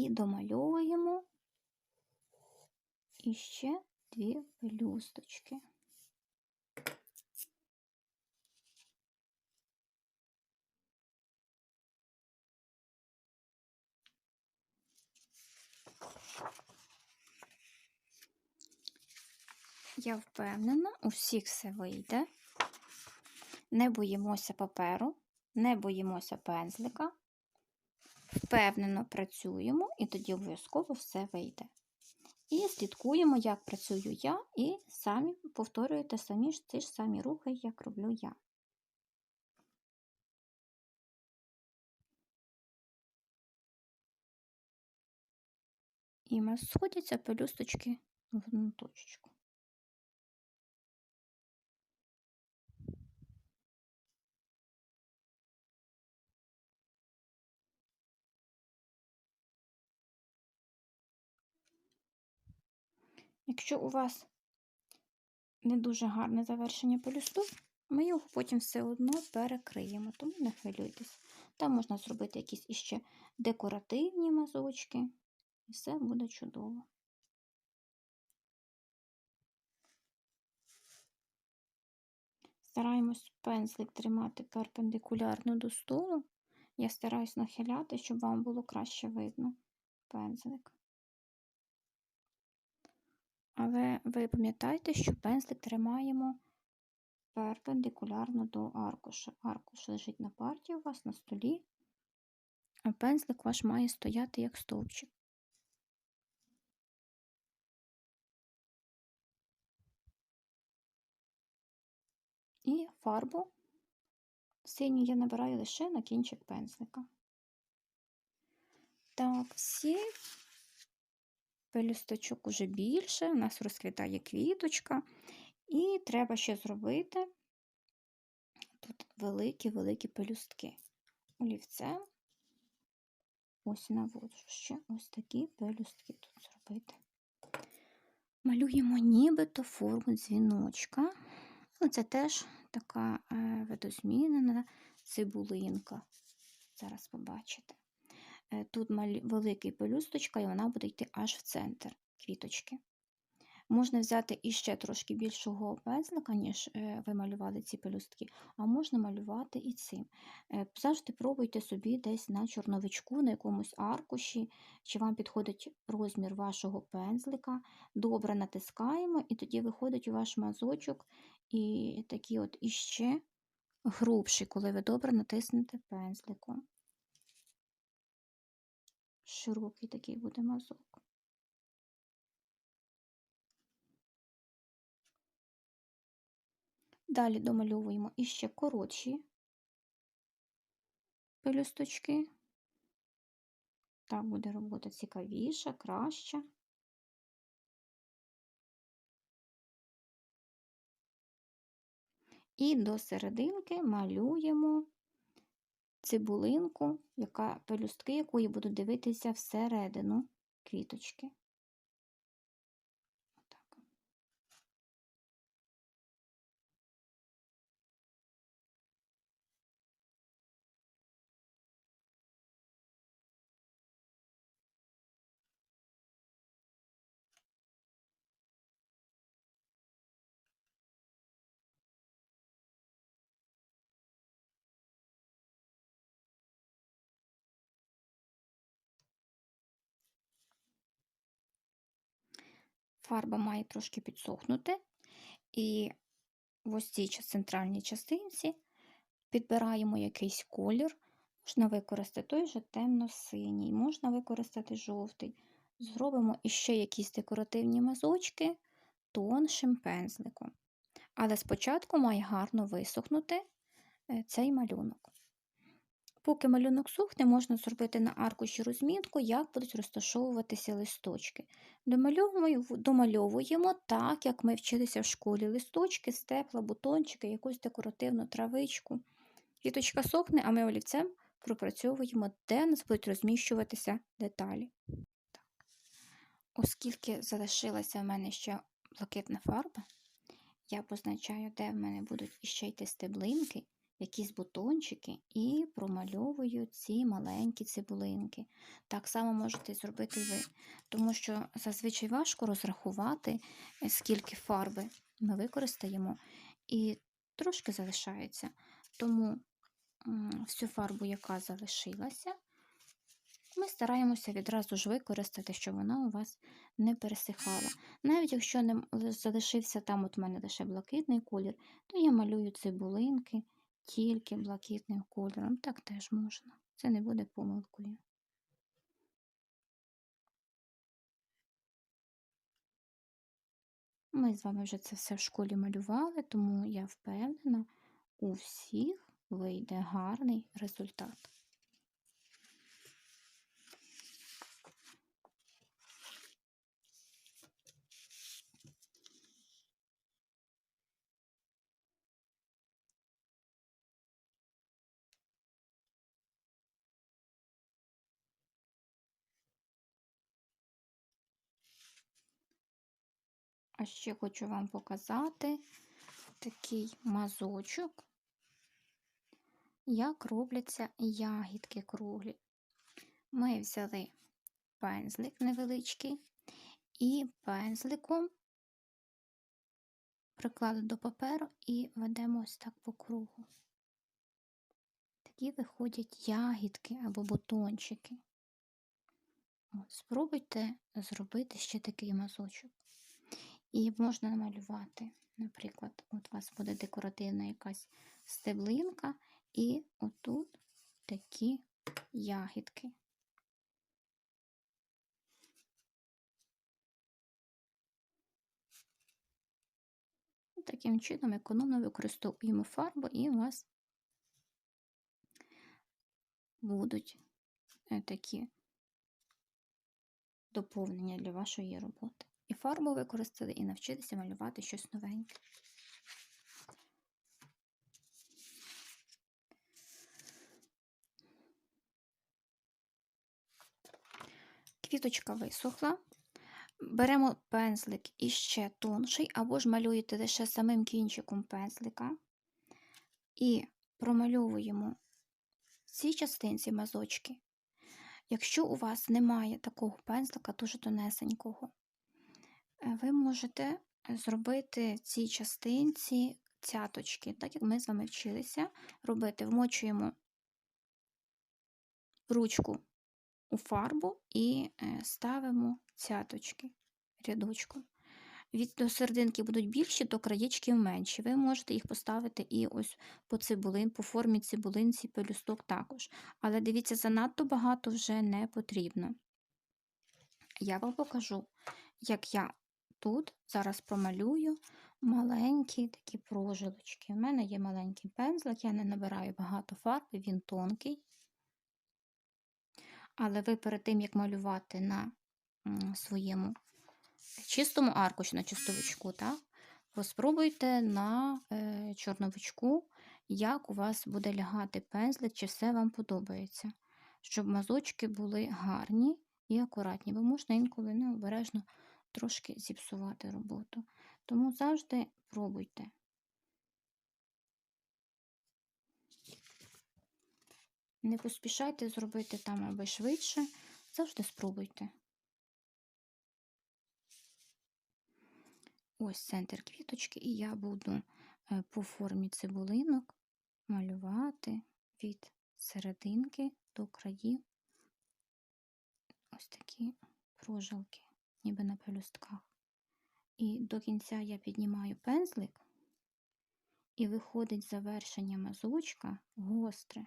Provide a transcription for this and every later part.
І домальовуємо іще дві пелюсточки. Я впевнена, у всіх все вийде. Не боїмося паперу, не боїмося пензлика. Впевнено працюємо, і тоді обов'язково все вийде. І слідкуємо, як працюю я, і самі повторюєте самі ж ті ж самі рухи, як роблю я. І в нас сходяться пелюсточки в одну точечку. Якщо у вас не дуже гарне завершення пелюсток, ми його потім все одно перекриємо, тому не хвилюйтесь. Там можна зробити якісь іще декоративні мазочки, і все буде чудово. Стараємось пензлик тримати перпендикулярно до столу. Я стараюсь нахиляти, щоб вам було краще видно пензлик. Але ви пам'ятайте, що пензлик тримаємо перпендикулярно до аркуша. Аркуш лежить на парті у вас на столі, а пензлик ваш має стояти як стовпчик. І фарбу синю я набираю лише на кінчик пензлика. Так, всі пелюсточок уже більше, у нас розквітає квіточка, і треба ще зробити тут великі-великі пелюстки. Олівцем ось наводжу ще ось такі пелюстки тут зробити. Малюємо нібито форму дзвіночка. Ну, Це теж така е, видозмінена цибулинка. Зараз побачите. Е, Тут великий пелюсточка, і вона буде йти аж в центр квіточки. Можна взяти іще трошки більшого пензлика, ніж е, ви малювали ці пелюстки, а можна малювати і цим. Е, Завжди пробуйте собі десь на чорновичку, на якомусь аркуші, чи вам підходить розмір вашого пензлика. Добре натискаємо, і тоді виходить у ваш мазочок і такий от іще грубший, коли ви добре натиснете пензликом. Широкий такий буде мазок. Далі домальовуємо іще коротші пелюсточки. Так буде робота цікавіша, краща. І до серединки малюємо цибулинку, яка, пелюстки якої будуть дивитися всередину квіточки. Фарба має трошки підсохнути, і в ось цій центральній частинці підбираємо якийсь колір. Можна використати той же темно-синій, можна використати жовтий. Зробимо іще якісь декоративні мазочки тоншим пензликом. Але спочатку має гарно висохнути е, цей малюнок. Поки малюнок сухне, можна зробити на аркуші розмітку, як будуть розташовуватися листочки. Домальовуємо, так, як ми вчилися в школі. Листочки, степла, бутончики, якусь декоративну травичку. Квіточка сохне, а ми олівцем пропрацьовуємо, де у нас будуть розміщуватися деталі. Так. Оскільки залишилася в мене ще блакитна фарба, я позначаю, де в мене будуть іще йти стеблинки, якісь бутончики і промальовую ці маленькі цибулинки. Так само можете зробити ви, тому що зазвичай важко розрахувати, е, скільки фарби ми використаємо, і трошки залишається. Тому всю фарбу, яка залишилася, ми стараємося відразу ж використати, щоб вона у вас не пересихала. Навіть якщо не залишився там, от у мене лише блакитний колір, то я малюю цибулинки тільки блакитним кольором. Так теж можна. Це не буде помилкою. Ми з вами вже це все в школі малювали, тому я впевнена, у всіх вийде гарний результат. А ще хочу вам показати такий мазочок, як робляться ягідки круглі. Ми взяли пензлик невеличкий і пензликом приклали до паперу і ведемо ось так по кругу. Такі виходять ягідки або бутончики. Спробуйте зробити ще такий мазочок. І можна намалювати, наприклад, от у вас буде декоративна якась стеблинка, і отут такі ягідки. Таким чином економно використовуємо фарбу, і у вас будуть е, такі доповнення для вашої роботи і фарбу використати, і навчитися малювати щось новеньке. Квіточка висохла. Беремо пензлик іще тонший, або ж малюєте лише самим кінчиком пензлика і промальовуємо ці частинці мазочки. Якщо у вас немає такого пензлика, дуже тонесенького, ви можете зробити цій частинці цяточки, так як ми з вами вчилися робити. Вмочуємо ручку у фарбу і е, ставимо цяточки рядочком. Від до серединки будуть більші, то краєчки менші. Ви можете їх поставити і ось по цибулин, по формі цибулинці, пелюсток також. Але дивіться, занадто багато вже не потрібно. Я вам покажу, як я тут зараз промалюю маленькі такі прожилочки. У мене є маленький пензлик, я не набираю багато фарби, він тонкий. Але ви перед тим, як малювати на своєму чистому аркуші, на чистовичку, так, поспробуйте на е, чорновичку, як у вас буде лягати пензлик, чи все вам подобається. Щоб мазочки були гарні і акуратні, бо можна інколи необережно трошки зіпсувати роботу. Тому завжди пробуйте. Не поспішайте зробити там аби швидше, завжди спробуйте. Ось центр квіточки, і я буду е, по формі цибулинок малювати від серединки до країв ось такі прожилки ніби на пелюстках. І до кінця я піднімаю пензлик, і виходить завершення мазочка гостре.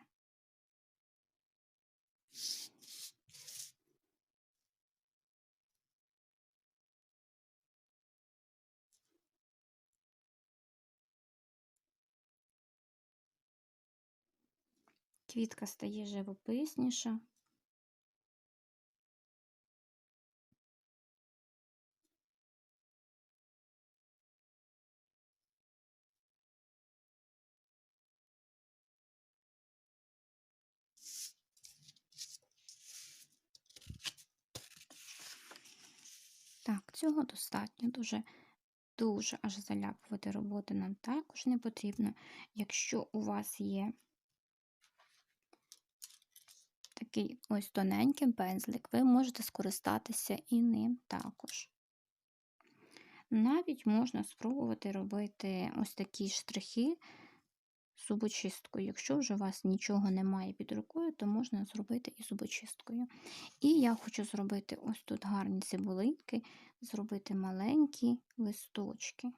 Квітка стає живописніша. Так, цього достатньо дуже дуже аж заляпувати роботи нам також не потрібно. Якщо у вас є такий ось тоненький пензлик, ви можете скористатися і ним також. Навіть можна спробувати робити ось такі штрихи зубочисткою. Якщо вже у вас нічого немає під рукою, то можна зробити і зубочисткою. І я хочу зробити ось тут гарні цибулинки, зробити маленькі листочки.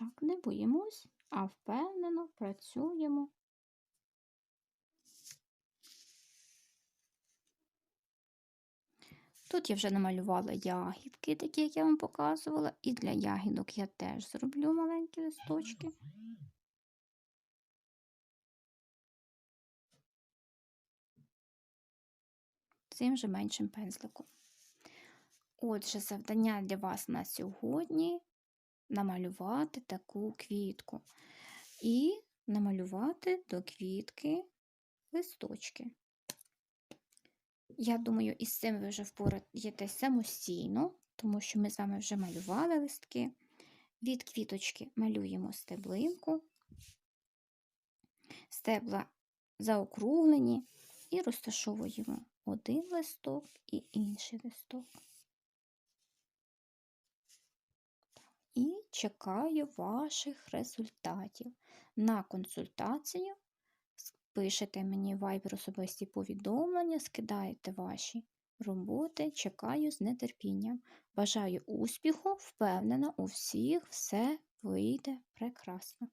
Так, не боїмось, а впевнено працюємо. Тут я вже намалювала ягідки, такі, як я вам показувала, і для ягідок я теж зроблю маленькі листочки. Цим же меншим пензликом. Отже, завдання для вас на сьогодні намалювати таку квітку і намалювати до квітки листочки. Я думаю, із цим ви вже впораєтесь самостійно, тому що ми з вами вже малювали листки. Від квіточки малюємо стеблинку, стебла заокруглені і розташовуємо один листок і інший листок. І чекаю ваших результатів. На консультацію пишете мені вайбер особисті повідомлення, скидаєте ваші роботи, чекаю з нетерпінням. Бажаю успіху, впевнена, у всіх все вийде прекрасно.